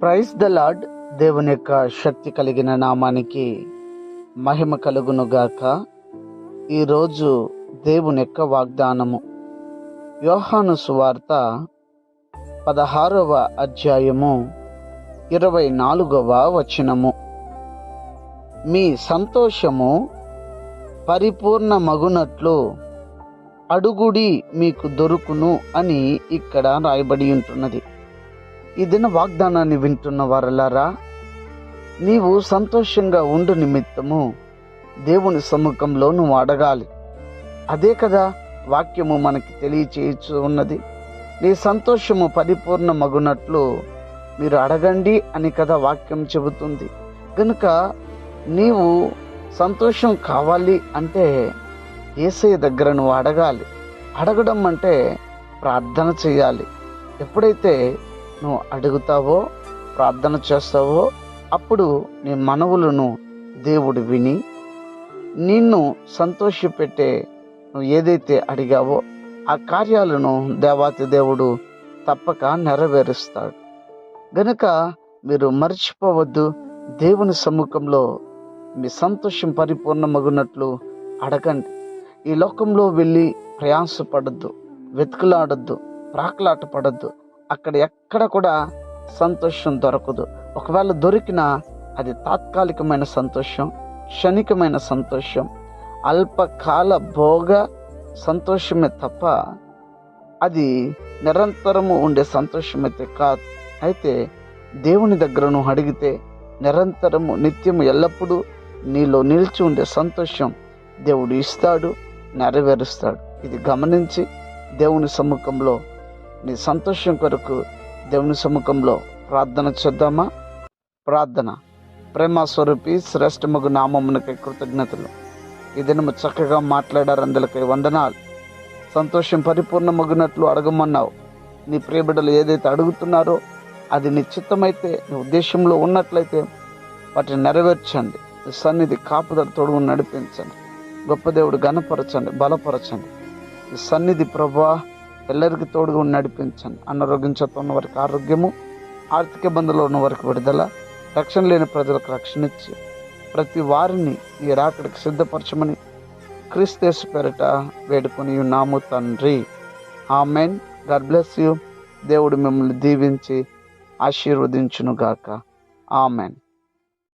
Praise the lord దేవుని యొక్క శక్తి కలిగిన నామానికి మహిమ కలుగును గాక ఈరోజు దేవుని యొక్క వాగ్దానము. యోహాను సువార్త పదహారవ అధ్యాయము ఇరవై నాలుగవ వచనము. మీ సంతోషము పరిపూర్ణ మగునట్లు అడుగుడి మీకు దొరుకును అని ఇక్కడ రాయబడి ఉంటున్నది. ఈ దిన వాగ్దానాన్ని వింటున్న వారలారా నీవు సంతోషంగా ఉండు నిమిత్తము దేవుని సముఖంలో నువ్వు అడగాలి అదే కదా వాక్యము మనకి తెలియచేయచ్చు ఉన్నది. నీ సంతోషము పరిపూర్ణ మగునట్లు మీరు అడగండి అని కదా వాక్యం చెబుతుంది. కనుక నీవు సంతోషం కావాలి అంటే ఏసయ్య దగ్గర నువ్వు అడగాలి. అడగడం అంటే ప్రార్థన చేయాలి. ఎప్పుడైతే నువ్వు అడుగుతావో ప్రార్థన చేస్తావో అప్పుడు నీ మనవులను దేవుడు విని నిన్ను సంతోషపెట్టే నువ్వు ఏదైతే అడిగావో ఆ కార్యాలను దేవాతి దేవుడు తప్పక నెరవేరుస్తాడు. గనుక మీరు మర్చిపోవద్దు దేవుని సముఖంలో మీ సంతోషం పరిపూర్ణమగునట్లు అడగండి. ఈ లోకంలో వెళ్ళి ప్రయాసపడద్దు వెతుకులాడద్దు ప్రాకులాట పడద్దు అక్కడ ఎక్కడ కూడా సంతోషం దొరకదు. ఒకవేళ దొరికినా అది తాత్కాలికమైన సంతోషం క్షణికమైన సంతోషం. అల్పకాల భోగ సంతోషమే తప్ప అది నిరంతరము ఉండే సంతోషమైతే కాదు. అయితే దేవుని దగ్గర నువ్వు అడిగితే నిరంతరము నిత్యము ఎల్లప్పుడూ నీలో నిలిచి ఉండే సంతోషం దేవుడు ఇస్తాడు నెరవేరుస్తాడు. ఇది గమనించి దేవుని సముఖంలో నీ సంతోషం కొరకు దేవుని సముఖంలో ప్రార్థన చేద్దామా? ప్రార్థన. ప్రేమ స్వరూపి శ్రేష్టమగు నామమునకై కృతజ్ఞతలు. ఈ దినము చక్కగా మాట్లాడారు అందులకై వందనాలు. సంతోషం పరిపూర్ణమగునట్లు అడగమన్నావు. నీ ప్రియబిడ్డలు ఏదైతే అడుగుతున్నారో అది నిశ్చితమైతే నీ ఉద్దేశంలో ఉన్నట్లయితే వాటిని నెరవేర్చండి. నీ సన్నిధి కాపుదల తోడు నడిపించండి. గొప్ప దేవుడు గణపరచండి బలపరచండి. సన్నిధి ప్రభా పిల్లరికి తోడుగా నడిపించండి. అనారోగ్యం చేత ఉన్న వారికి ఆరోగ్యము ఆర్థిక ఇబ్బందుల్లో ఉన్న వారికి విడుదల రక్షణ లేని ప్రజలకు రక్షణ ఇచ్చి ప్రతి వారిని ఈ రాకడికి సిద్ధపరచమని క్రీస్తేసు పేరిట వేడుకొని నాము తండ్రి. ఆమెన్. God bless you. దేవుడు మిమ్మల్ని దీవించి ఆశీర్వదించునుగాక. ఆమెన్.